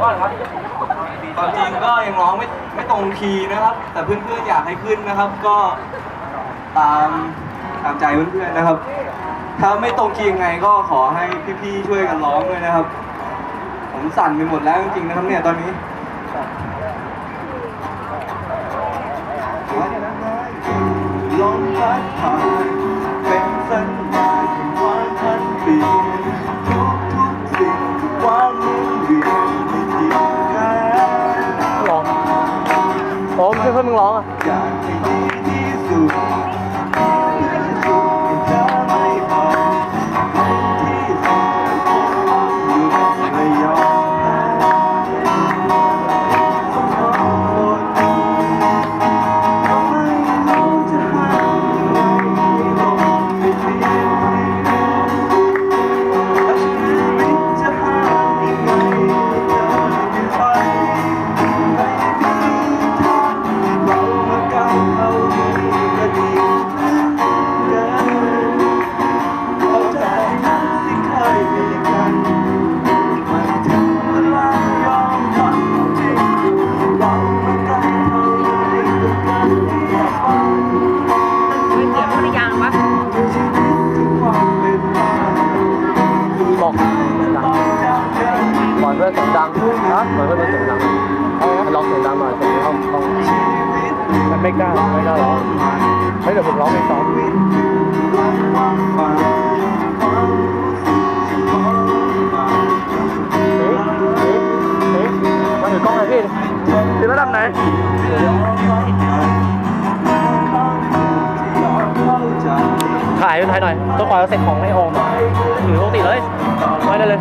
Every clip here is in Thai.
ความจริงก็ยังร้องไม่ไม่ตรงคีย์นะครับ แต่เพื่อนๆอยากให้ขึ้นนะครับ ก็ตามตามใจเพื่อนๆนะครับ ถ้าไม่ตรงคีย์ยังไงก็ขอให้พี่ๆช่วยกันร้องด้วยนะครับ ผมสั่นไปหมดแล้วจริงๆนะครับเนี่ยตอนนี้ลมพัดผ่านเป็นสัญญา เพื่อนมึงร้องอะ ไม่กล้าไม่กล้าร้องเฮ้ยเดี๋ยวผมร้องเพลงต่อชีวิตความว่างเปล่าความรู้สึกที่ทรมาถือกล้องหน่อยพี่ถึงระดับไหนถ่ายเป็นถ่ายหน่อยตัวกว่าเสร็จของให้โอมถือปกติเลยไว้ได้เลย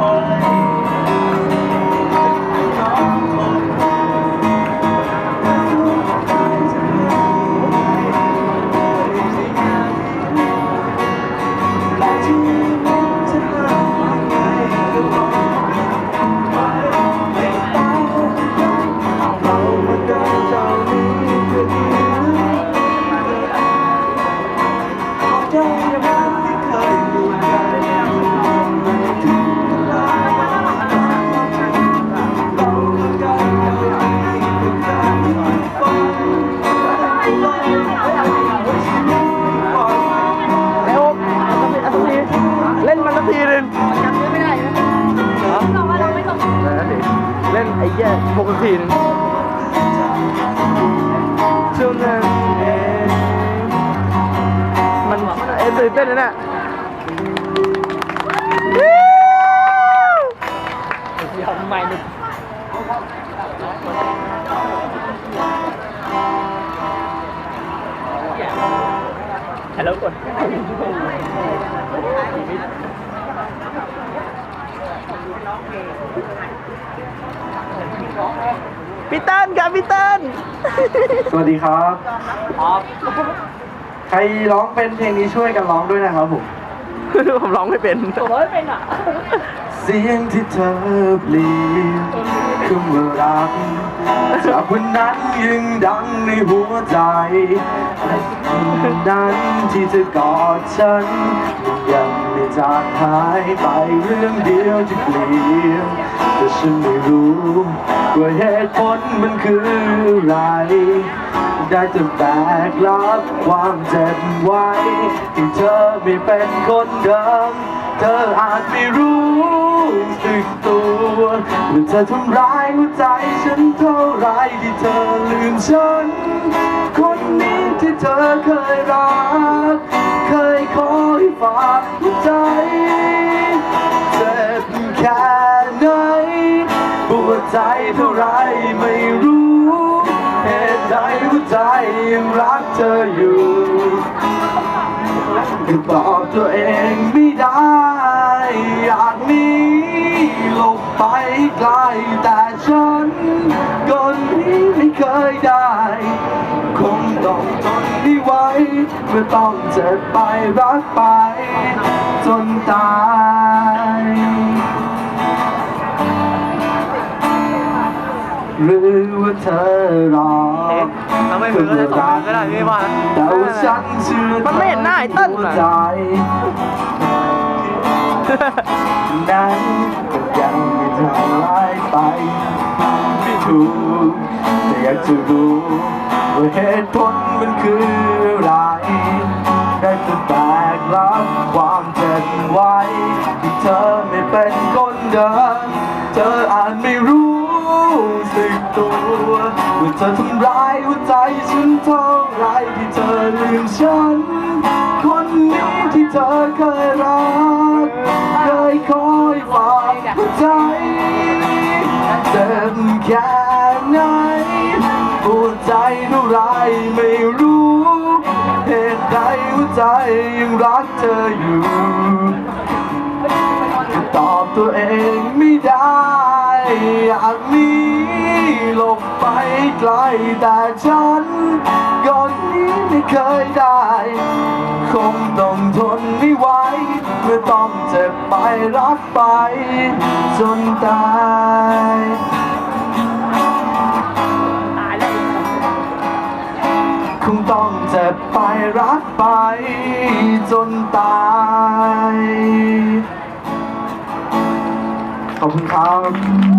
อ้แย่ปกติหนึงเท่านั้นเองมันเอ็นตื่นเต้นเลยเนี่ย พี่เติ้ลครับพี่เติ้ลสวัสดีครับใครร้องเป็นเพลงนี้ช่วยกันร้องด้วยนะครับผม ผมร้องไม่เป็น ผมไม่เป็นอะเสียงที่เธอเปลี่ยนคำว่ารักจากวันนั้นยังดังในหัวใจนั้นที่เธอกอดฉัน ยังไม่จางหายไปเรื่องเดียวที่เปลี่ยนแต่ฉันไม่รู้ ว่าเหตุผลมันคืออะไร ได้แต่แบกรับความเจ็บไว้ที่เธอไม่เป็นคนเดิม เธออาจไม่รู้สึกตัวว่าเธอทำร้ายหัวใจฉันเท่าไรที่เธอลืมฉัน คนนี้ที่เธอเคยรัก เคยขอให้ฝากหัวใจ เท่าไรไม่รู้เหตุใดหัวใจยังรักเธออยู่ก็บอกตัวเองไม่ได้ อยากหนีหลบไปไกลแต่ฉันคนนี้ไม่เคยได้ คงต้องทนที่ไว้เมื่อต้องเจ็บไปรักไป จนตาย หรือว่าเธอรอทำไมมือก็ได้สองมือก็ได้พี่ว่าแต่ว่าฉันเชื่อมันไม่เห็นหน้าไอ้เติ้ลหัวน่ะใจนั้นก็ยังไม่ทำลายไปรู้แต่อยากจะรู้ว่าเหตุผลมันคืออะไรได้แต่แบกรับความเจ็บไว้ที่เธอไม่เป็นคนเดิมเธออาจไม่รู้ สึกตัวว่าเธอทำร้ายหัวใจฉันเท่าไรที่เธอลืมฉัน คนนี้ที่เธอเคยรักเคยคอยฝากหัวใจเจ็บแค่ไหนปวดใจเท่าไรไม่รู้เหตุใดหัวใจยังรักเธออยู่ตอบตัวเองไม่ได้ อยากนีหลบไปไกลแต่ฉันก่อนนี้ไม่เคยได้ คงต้องทนไม่ไหวเมื่อต้องเจ็บไปรักไป จนตายคงต้องเจ็บไปรักไป จนตายขอบคุณครับ